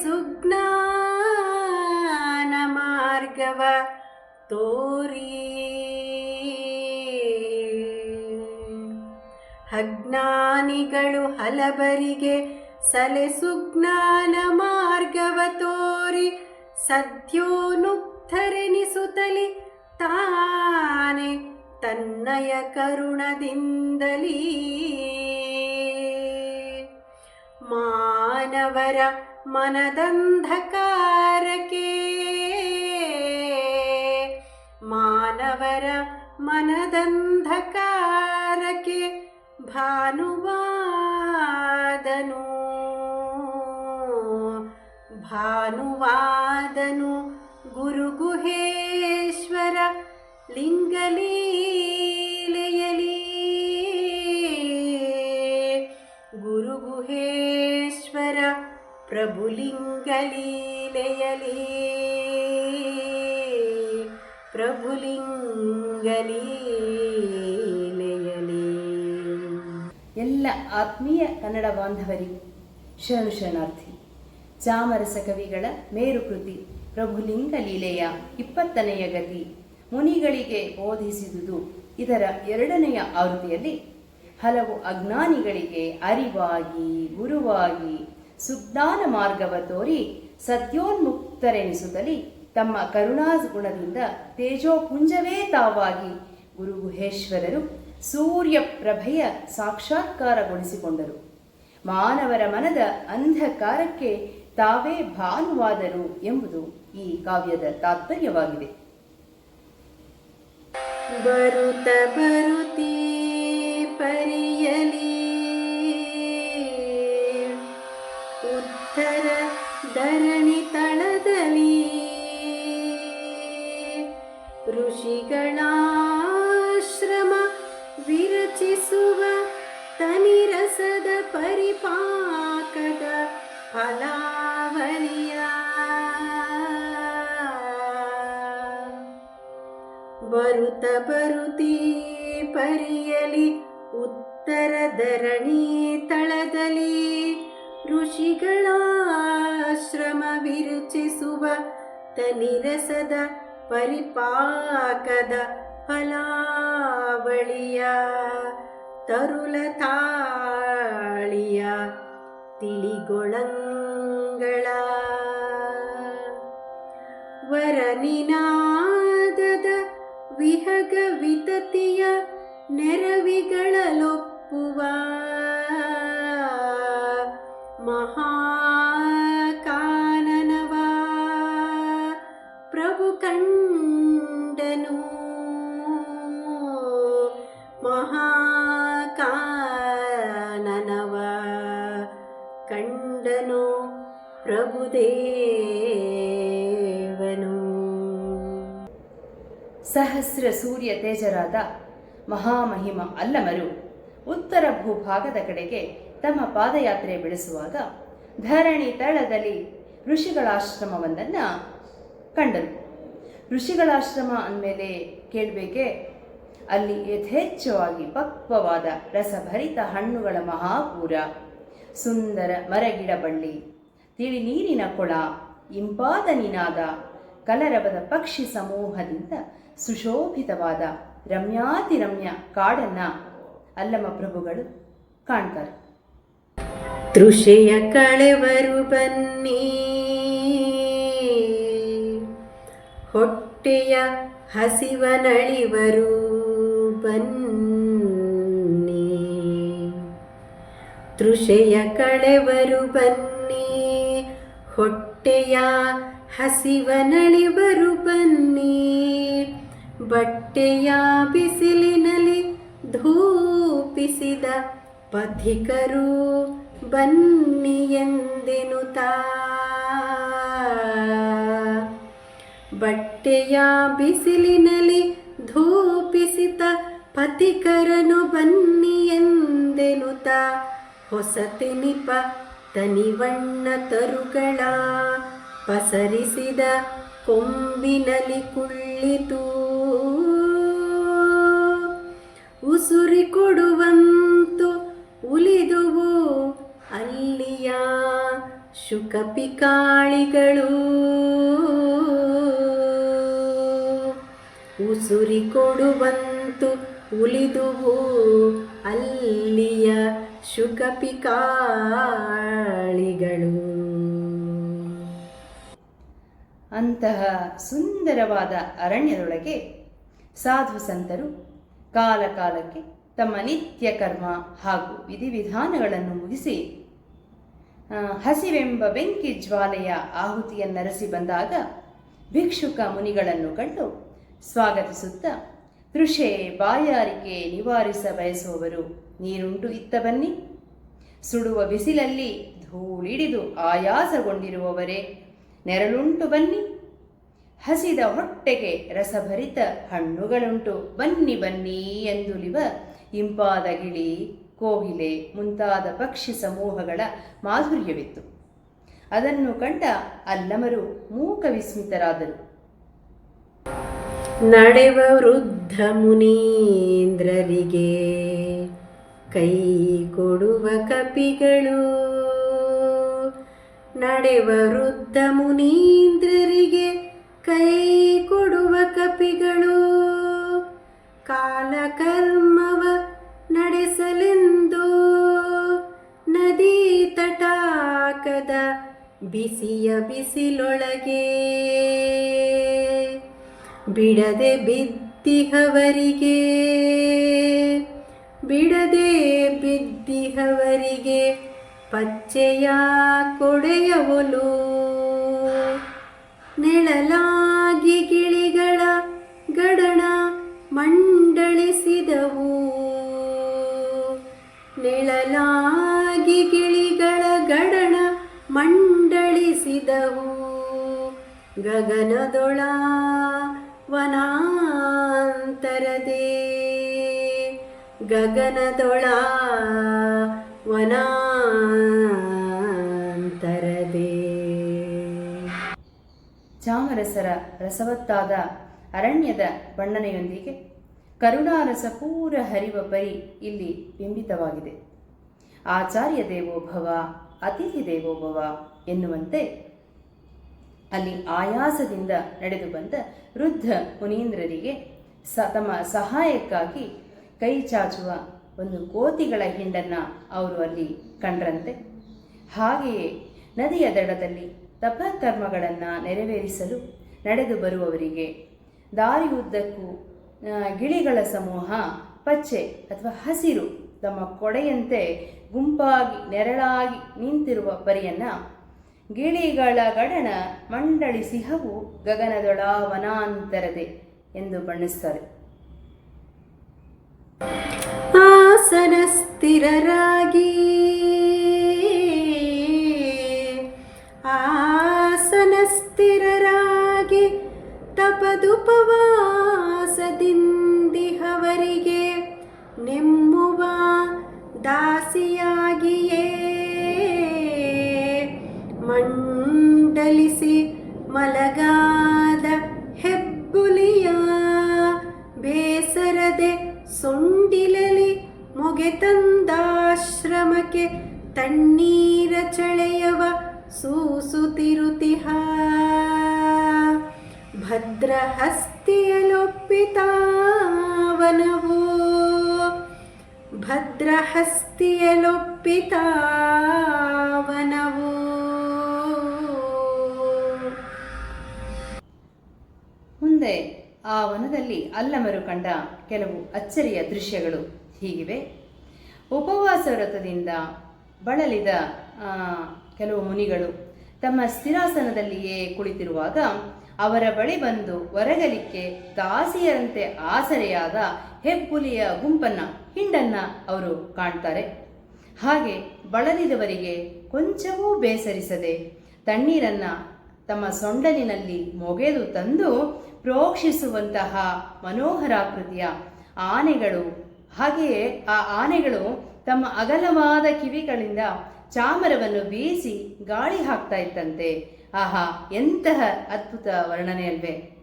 ಸೆಲೆಸುಜ್ಞಾನ ಮಾರ್ಗವ ತೋರಿ. ಅಜ್ಞಾನಿಗಳು ಹಲಬರಿಗೆ ಸಲೆ ಸುಜ್ಞಾನ ಮಾರ್ಗವ ತೋರಿ. ಸದ್ಯೋನುಕ್ತರೆನಿಸುತ್ತಲಿ ತಾನೆ ತನ್ನಯ ಕರುಣದಿಂದಲೀ. ಮಾನವರ मनदन्धकारके। मानवर मनदन्धकारके भानुवादनु। भानुवादनु गुरुगुहेश्वर लिङ्गलीलयली। गुरुगुहेश्वर ಪ್ರಭುಲಿಂಗಲೀಲೆಯಲಿ ಪ್ರಭುಲಿಂಗಲೀಲೆಯಲಿ. ಎಲ್ಲ ಆತ್ಮೀಯ ಕನ್ನಡ ಬಾಂಧವರಿಗೂ ಶರಣು ಶರಣಾರ್ಥಿ, ಚಾಮರಸ ಕವಿಗಳ ಮೇರುಕೃತಿ ಪ್ರಭುಲಿಂಗ ಲೀಲೆಯ ಇಪ್ಪತ್ತನೆಯ ಗತಿ ಮುನಿಗಳಿಗೆ ಬೋಧಿಸಿದುದು ಇದರ ಎರಡನೆಯ ಆವೃತ್ತಿಯಲ್ಲಿ ಹಲವು ಅಜ್ಞಾನಿಗಳಿಗೆ ಅರಿವಾಗಿ, ಗುರುವಾಗಿ ಸುಜ್ಞಾನ ಮಾರ್ಗವ ತೋರಿ ಸದ್ಯೋನ್ಮುಕ್ತರೆನಿಸುತ್ತಲಿ ತಮ್ಮ ಕರುಣಾ ಗುಣದಿಂದ ತೇಜೋಪುಂಜವೇ ತಾವಾಗಿ. ಗುರು ಗುಹೇಶ್ವರರು ಸೂರ್ಯ ಪ್ರಭೆಯ ಸಾಕ್ಷಾತ್ಕಾರಗೊಳಿಸಿಕೊಂಡರು. ಮಾನವರ ಮನದ ಅಂಧಕಾರಕ್ಕೆ ತಾವೇ ಭಾನುವಾದರು ಎಂಬುದು ಈ ಕಾವ್ಯದ ತಾತ್ಪರ್ಯವಾಗಿದೆ. ಬರುತ್ತ ಬರುತ್ತೀ ಪರಿಯಲಿ ಉತ್ತರ ಧರಣಿ ತಳದಲ್ಲಿ ಋಷಿಗಳ ಆಶ್ರಮ ವಿರುಚಿಸುವ ತನಿರಸದ ಪರಿಪಾಕದ ಫಲಾವಳಿಯ ತರುಲ ತಾಳಿಯ ತಿಳಿಗೊಳಂಗಳ. ವರನಿನಾದದ ವಿಹಗ ವಿತತಿಯ ನೆರವಿಗಳಲೊಪ್ಪುವ ಮಹಾಕಾನನವ. ಪ್ರಭು ಕಂಡನು ಮಹಾಕಾನನವ. ಕಂಡನು ಪ್ರಭುದೇವನು ಸಹಸ್ರ ಸೂರ್ಯ ತೇಜರಾದ ಮಹಾಮಹಿಮ ಅಲ್ಲಮರು. ಉತ್ತರ ಭೂಭಾಗದ ಕಡೆಗೆ ತಮ್ಮ ಪಾದಯಾತ್ರೆ ಬೆಳೆಸುವಾಗ ಧರಣಿ ತಳದಲ್ಲಿ ಋಷಿಗಳಾಶ್ರಮವೊಂದನ್ನು ಕಂಡರು. ಋಷಿಗಳಾಶ್ರಮ ಅಂದಮೇಲೆ ಕೇಳಬೇಕೆ? ಅಲ್ಲಿ ಯಥೇಚ್ಛವಾಗಿ ಪಕ್ವವಾದ ರಸಭರಿತ ಹಣ್ಣುಗಳ ಮಹಾಪೂರ. ಸುಂದರ ಮರಗಿಡ ಬಳ್ಳಿ ತಿಳಿ ನೀರಿನ ಕೊಳ ಇಂಪಾದ ನಿನಾದ ಕಲರವದ ಪಕ್ಷಿ ಸಮೂಹದಿಂದ ಸುಶೋಭಿತವಾದ ರಮ್ಯಾತಿರಮ್ಯ ಕಾಡನ್ನ ಅಲ್ಲಮ ಪ್ರಭುಗಳು ಕಾಣ್ತಾರೆ. ತೃಷೆಯ ಕಳೆವರು ಬನ್ನಿ. ಹೊಟ್ಟೆಯ ಹಸಿವನಳಿವರು ಬನ್ನಿ. ತೃಷೆಯ ಕಳೆವರು ಬನ್ನಿ. ಹೊಟ್ಟೆಯ ಹಸಿವನಳಿವರು ಬನ್ನಿ. ಬಟ್ಟೆಯ ಬಿಸಿಲಿನಲ್ಲಿ ಧೂಪಿಸಿದ ಪಥಿಕರು ಬನ್ನಿ ಎಂದೆನುತಾ ಬಟ್ಟೆಯ ಬಿಸಿಲಿನಲ್ಲಿ ಧೂಪಿಸಿದ ಪಥಿಕರನು ಬನ್ನಿ ಎಂದೆನುತ ಹೊಸತಿನಿಪ ತನಿವಣ್ಣ ತರುಗಳ ಪಸರಿಸಿದ ಕೊಂಬಿನಲಿ ಕುಳ್ಳಿತು. ಉಸುರಿ ಕೊಡುವಂತು ಉಲಿದುವು ಅಲ್ಲಿಯ ಶುಕಪಿಕಾಳಿಗಳು ಉಸುರಿ ಕೊಡುವಂತು ಉಲಿದುವು ಅಲ್ಲಿಯ ಶುಕಪಿಕಾಳಿಗಳು ಅಂತಹ ಸುಂದರವಾದ ಅರಣ್ಯದೊಳಗೆ ಸಾಧು ಸಂತರು ಕಾಲ ಕಾಲಕ್ಕೆ ತಮ್ಮ ನಿತ್ಯ ಕರ್ಮ ಹಾಗೂ ವಿಧಿವಿಧಾನಗಳನ್ನು ಮುಗಿಸಿ ಹಸಿವೆಂಬ ಬೆಂಕಿ ಜ್ವಾಲೆಯ ಆಹುತಿಯನ್ನರಸಿ ಬಂದಾಗ ಭಿಕ್ಷುಕ ಮುನಿಗಳನ್ನು ಕಂಡು ಸ್ವಾಗತಿಸುತ್ತಾ ತೃಷೆ ಬಾಯಾರಿಕೆ ನಿವಾರಿಸ ಬಯಸುವವರು ನೀರುಂಟು ಇತ್ತ ಬನ್ನಿ. ಸುಡುವ ಬಿಸಿಲಲ್ಲಿ ಧೂಳಿಡಿದು ಆಯಾಸಗೊಂಡಿರುವವರೇ, ನೆರಳುಂಟು ಬನ್ನಿ. ಹಸಿದ ಹೊಟ್ಟೆಗೆ ರಸಭರಿತ ಹಣ್ಣುಗಳುಂಟು. ಬನ್ನಿ ಬನ್ನಿ ಎಂದುಲಿವ ಇಂಪಾದ ಗಿಳಿ, ಕೋಗಿಲೆ ಮುಂತಾದ ಪಕ್ಷಿ ಸಮೂಹಗಳ ಮಾಧುರ್ಯವಿತ್ತು. ಅದನ್ನು ಕಂಡ ಅಲ್ಲಮರು ಮೂಕ ವಿಸ್ಮಿತರಾದರು. ನಡೆವ ವೃದ್ಧ ಮುನೀಂದ್ರರಿಗೆ ಕೈ ಕೊಡುವ ಕಪಿಗಳು. ನಡೆವ ವೃದ್ಧ ಮುನೀಂದ್ರರಿಗೆ ಕೈ ಕೊಡುವ ಕಪಿಗಳು ಕಾಲಕರ್ಮವ ನಡೆಸಲೆಂದು ನದಿ ತಟಾಕದ ಬಿಸಿಯ ಬಿಸಿಲೊಳಗೆ ಬಿಡದೆ ಬಿದ್ದಿಹವರಿಗೆ ಬಿಡದೆ ಬಿದ್ದಿಹವರಿಗೆ ಪಚ್ಚೆಯ ಕೊಡೆಯವಲು ನೆಳಲಾಗಿ ಗಿಳಿಗಳ ಗಡಣ ಮಂಡಳಿಸಿದವು. ನೆಳಲಾಗಿ ಗಿಳಿಗಳ ಗಡಣ ಮಂಡಳಿಸಿದವು. ಗಗನದೊಳ ವನಾಂತರದೆ ಗಗನದೊಳ ವನಾಂತರದೆ ಚಾಮರಸರ ರಸವತ್ತಾದ ಅರಣ್ಯದ ಬಣ್ಣನೆಯೊಂದಿಗೆ ಕರುಣಾರಸ ಪೂರ ಹರಿವ ಪರಿ ಇಲ್ಲಿ ಬಿಂಬಿತವಾಗಿದೆ. ಆಚಾರ್ಯ ದೇವೋಭವ, ಅತಿಥಿ ದೇವೋಭವ ಎನ್ನುವಂತೆ ಅಲ್ಲಿ ಆಯಾಸದಿಂದ ನಡೆದು ಬಂದ ವೃದ್ಧ ಮುನೀಂದ್ರರಿಗೆ ಸ ತಮ್ಮ ಸಹಾಯಕ್ಕಾಗಿ ಕೈ ಚಾಚುವ ಒಂದು ಕೋತಿಗಳ ಹಿಂಡನ್ನು ಅವರು ಅಲ್ಲಿ ಕಂಡ್ರಂತೆ. ಹಾಗೆಯೇ ನದಿಯ ದಡದಲ್ಲಿ ತಪಕರ್ಮಗಳನ್ನು ನೆರವೇರಿಸಲು ನಡೆದು ಬರುವವರಿಗೆ ದಾರಿಯುದ್ದಕ್ಕೂ ಗಿಳಿಗಳ ಸಮೂಹ, ಪಚ್ಚೆ ಅಥವಾ ಹಸಿರು ತಮ್ಮ ಕೊಡೆಯಂತೆ ಗುಂಪಾಗಿ, ನೆರಳಾಗಿ ನಿಂತಿರುವ ಪರಿಯನ್ನ ಗಿಳಿಗಳ ಗಡಣ ಮಂಡಳಿಸಿಹವು ಗಗನದೊಳ ವನಾಂತರದೆ ಎಂದು ಬಣ್ಣಿಸ್ತಾರೆ ಆಸನ ಸ್ಥಿರರಾಗಿ ಸ್ಥಿರರಾಗಿ ತಪದುಪವಾಸದಿಂದಿಹವರಿಗೆ ನೆಮ್ಮುವ ದಾಸಿಯಾಗಿಯೇ. ಮಂಡಲಿಸಿ ಮಲಗಾದ ಹೆಬ್ಬುಲಿಯ ಬೇಸರದೆ ಸೊಂಡಿಲಲಿ ಮೊಗೆ ತಂದಾಶ್ರಮಕ್ಕೆ ತಣ್ಣೀರ ಭದ್ರಹಸ್ತಿಯಲೊಪ್ಪಿತಾವನವು ಭದ್ರಹಸ್ತಿಯಲೊಪ್ಪಿತಾವನವು? ಮುಂದೆ ಆ ವನದಲ್ಲಿ ಅಲ್ಲಮರು ಕಂಡ ಕೆಲವು ಅಚ್ಚರಿಯ ದೃಶ್ಯಗಳು ಹೀಗಿವೆ. ಉಪವಾಸ ವ್ರತದಿಂದ ಬಳಲಿದ ಕೆಲವು ಮುನಿಗಳು ತಮ್ಮ ಸ್ಥಿರಾಸನದಲ್ಲಿಯೇ ಕುಳಿತಿರುವಾಗ ಅವರ ಬಳಿ ಬಂದು ಹೊರಗಲಿಕ್ಕೆ ದಾಸಿಯರಂತೆ ಆಸರೆಯಾದ ಹೆಬ್ಬುಲಿಯ ಗುಂಪನ್ನ, ಹಿಂಡನ್ನ ಅವರು ಕಾಣ್ತಾರೆ. ಹಾಗೆ ಬಳಲಿದವರಿಗೆ ಕೊಂಚವೂ ಬೇಸರಿಸದೆ ತಣ್ಣೀರನ್ನ ತಮ್ಮ ಸೊಂಡಲಿನಲ್ಲಿ ಮೊಗೆದು ತಂದು ಪ್ರೋಕ್ಷಿಸುವಂತಹ ಮನೋಹರಾಕೃತಿಯ ಆನೆಗಳು. ಹಾಗೆಯೇ ಆ ಆನೆಗಳು ತಮ್ಮ ಅಗಲವಾದ ಕಿವಿಗಳಿಂದ ಚಾಮರವನ್ನು ಬೀಸಿ ಗಾಳಿ ಹಾಕ್ತಾ ಇತ್ತಂತೆ ಆಹಾ ಎಂತಹ ಅದ್ಭುತ ವರ್ಣನೆ ಅಲ್ವೇ.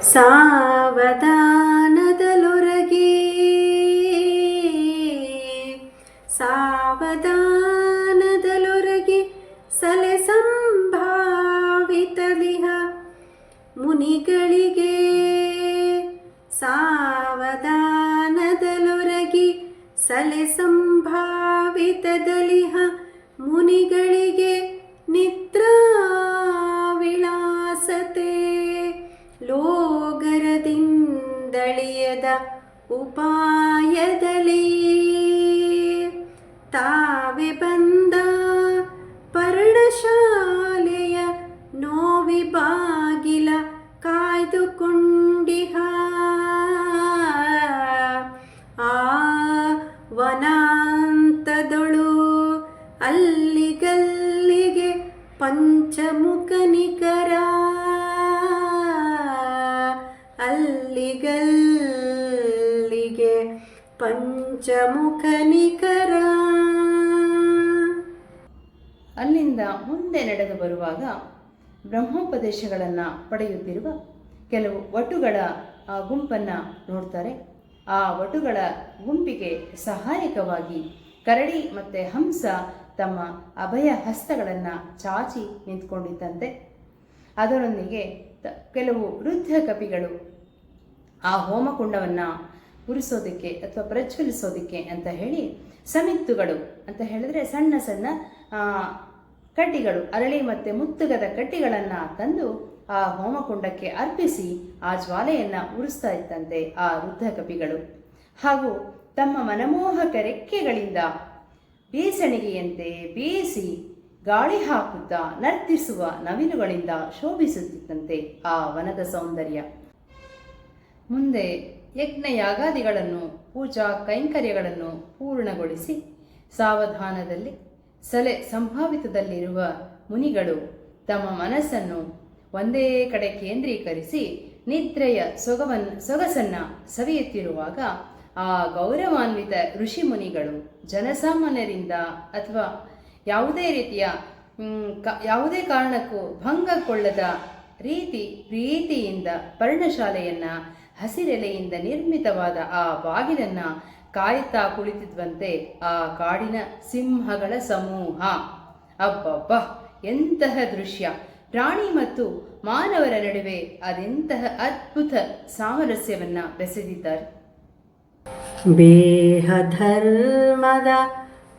ಸಾವಧಾನದಲೊರಗೆ ಸಾವಧಾನದಲೊರಗೆ ಸಲೆ ಸಂಭಾವಿತಲಿಹ ಮುನಿಗಳಿಗೆ. ಸಾವಧಾನದಲೊರಗಿ ಸಲೆ ಸಂಭಾವಿತದಲಿಹ ಮುನಿಗಳಿಗೆ. ಉಪಾಯದಲ್ಲಿ ಪಂಚಮುಖ ನಿಕರ ಅಲ್ಲಿಂದ ಮುಂದೆ ನಡೆದು ಬರುವಾಗ ಬ್ರಹ್ಮೋಪದೇಶಗಳನ್ನು ಪಡೆಯುತ್ತಿರುವ ಕೆಲವು ವಟುಗಳ, ಆ, ಗುಂಪನ್ನು ನೋಡ್ತಾರೆ. ಆ ವಟುಗಳ ಗುಂಪಿಗೆ ಸಹಾಯಕವಾಗಿ ಕರಡಿ ಮತ್ತು ಹಂಸ ತಮ್ಮ ಅಭಯ ಹಸ್ತಗಳನ್ನು ಚಾಚಿ ನಿಂತ್ಕೊಂಡಿದ್ದಂತೆ. ಅದರೊಂದಿಗೆ ಕೆಲವು ವೃದ್ಧ ಕಪಿಗಳು ಆ ಹೋಮಕುಂಡವನ್ನು ಉರಿಸೋದಕ್ಕೆ ಅಥವಾ ಪ್ರಜ್ವಲಿಸೋದಕ್ಕೆ ಅಂತ ಹೇಳಿ ಸಮಿತ್ತುಗಳು ಅಂತ ಹೇಳಿದ್ರೆ ಸಣ್ಣ ಸಣ್ಣ ಕಡ್ಡಿಗಳು, ಅರಳಿ ಮತ್ತು ಮುತ್ತುಗದ ಕಡ್ಡಿಗಳನ್ನು ತಂದು ಆ ಹೋಮಕುಂಡಕ್ಕೆ ಅರ್ಪಿಸಿ ಆ ಜ್ವಾಲೆಯನ್ನು ಉರಿಸ್ತಾ ಇದ್ದಂತೆ ಆ ವೃದ್ಧ ಕಪಿಗಳು. ಹಾಗೂ ತಮ್ಮ ಮನಮೋಹಕ ರೆಕ್ಕೆಗಳಿಂದ ಬೀಸಣಿಗೆಯಂತೆ ಬೀಸಿ ಗಾಳಿ ಹಾಕುತ್ತಾ ನರ್ತಿಸುವ ನವಿಲುಗಳಿಂದ ಶೋಭಿಸುತ್ತಿತ್ತಂತೆ ಆ ವನದ ಸೌಂದರ್ಯ. ಮುಂದೆ ಯಜ್ಞ ಯಾಗಾದಿಗಳನ್ನು ಪೂಜಾ ಕೈಂಕರ್ಯಗಳನ್ನು ಪೂರ್ಣಗೊಳಿಸಿ. ಸಾವಧಾನದಲ್ಲಿ ಸಲೆ ಸಂಭಾವಿತದಲ್ಲಿರುವ ಮುನಿಗಳು ತಮ್ಮ ಮನಸ್ಸನ್ನು ಒಂದೇ ಕಡೆ ಕೇಂದ್ರೀಕರಿಸಿ ನಿದ್ರೆಯ ಸೊಗವನ್, ಸೊಗಸನ್ನ ಸವಿಯುತ್ತಿರುವಾಗ ಆ ಗೌರವಾನ್ವಿತ ಋಷಿ ಮುನಿಗಳು ಜನಸಾಮಾನ್ಯರಿಂದ ಅಥವಾ ಯಾವುದೇ ರೀತಿಯ ಯಾವುದೇ ಕಾರಣಕ್ಕೂ ಭಂಗಗೊಳ್ಳದ ರೀತಿ, ಪ್ರೀತಿಯಿಂದ ಪರ್ಣಶಾಲೆಯನ್ನ ಹಸಿರೆಲೆಯಿಂದ ನಿರ್ಮಿತವಾದ ಆ ಬಾಗಿಲನ್ನ ಕಾಯುತ್ತಾ ಕುಳಿತಿದ್ವಂತೆ ಆ ಕಾಡಿನ ಸಿಂಹಗಳ ಸಮೂಹ. ಅಬ್ಬಬ್ಬ! ಎಂತಹ ದೃಶ್ಯ! ಪ್ರಾಣಿ ಮತ್ತು ಮಾನವರ ನಡುವೆ ಅದೆಂತಹ ಅದ್ಭುತ ಸಾಮರಸ್ಯವನ್ನ ಬೆಸೆದಿದ್ದಾರೆ. ಬೇಹಧರ್ಮದ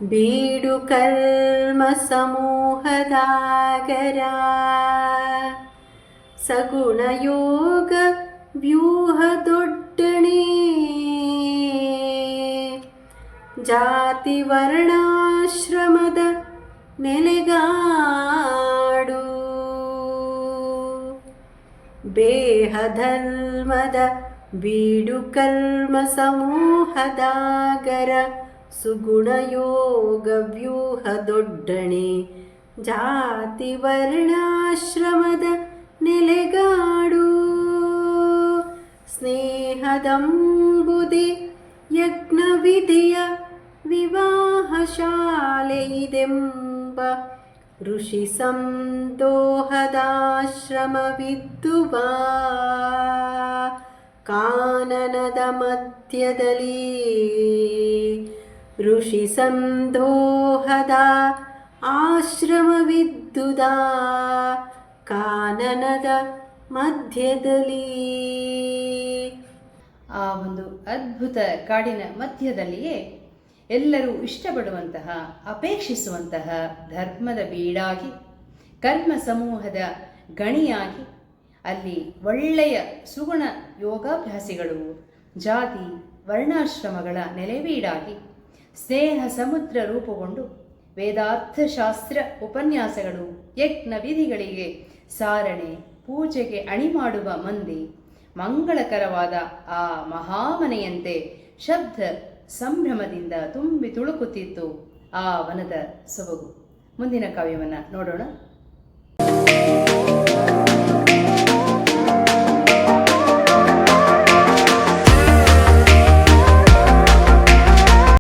ಬೀಡು ಕರ್ಮ ಸಮೂಹದಾಗರ ಸಗುಣ ಯೋಗ ವ್ಯೂಹ ದೊಡ್ಡಣೆ ಜಾತಿ ವರ್ಣಾಶ್ರಮದ ನೆಲೆಗಾಡು. ಬೇಹಧರ್ಮದ ಬೀಡು ಕರ್ಮ ಸಮೂಹದಾಗರ ಸುಗುಣ ಯೋಗ ವ್ಯೂಹ ದೊಡ್ಡಣೆ ಜಾತಿ ವರ್ಣಾಶ್ರಮದ ನೆಲೆಗಾಡು. ಸ್ನೇಹದಂಬುದಿ ಯಜ್ಞವಿಧಿಯ ವಿವಾಹ ಶಾಲೆ ಇದೆಂಬ ಋಷಿ ಸಂದೋಹದಾಶ್ರಮವಿದ್ದು ಬಾ ಕಾನನದ ಮಧ್ಯದಲ್ಲಿ ಋಷಿ ಸಂದೋಹದ ಆಶ್ರಮವಿದ್ದುದಾ. ಕಾನನದ ಮಧ್ಯದಲ್ಲಿ. ಆ ಒಂದು ಅದ್ಭುತ ಕಾಡಿನ ಮಧ್ಯದಲ್ಲಿಯೇ ಎಲ್ಲರೂ ಇಷ್ಟಪಡುವಂತಹ, ಅಪೇಕ್ಷಿಸುವಂತಹ ಧರ್ಮದ ಬೀಡಾಗಿ, ಕರ್ಮ ಸಮೂಹದ ಗಣಿಯಾಗಿ, ಅಲ್ಲಿ ಒಳ್ಳೆಯ ಸುಗುಣ ಯೋಗಾಭ್ಯಾಸಿಗಳು, ಜಾತಿ, ವರ್ಣಾಶ್ರಮಗಳ ನೆಲೆವೀಡಾಗಿ ಸ್ನೇಹ ಸಮುದ್ರ ರೂಪುಗೊಂಡು, ವೇದಾರ್ಥಶಾಸ್ತ್ರ ಉಪನ್ಯಾಸಗಳು, ಯಜ್ಞ ವಿಧಿಗಳಿಗೆ ಸಾರಣೆ ಪೂಜೆಗೆ ಅಣಿ ಮಾಡುವ ಮಂದಿ, ಮಂಗಳಕರವಾದ ಆ ಮಹಾಮನೆಯಂತೆ ಶಬ್ದ ಸಂಭ್ರಮದಿಂದ ತುಂಬಿ ತುಳುಕುತ್ತಿತ್ತು ಆ ವನದ ಸೊಬಗು. ಮುಂದಿನ ಕಾವ್ಯವನ್ನು ನೋಡೋಣ.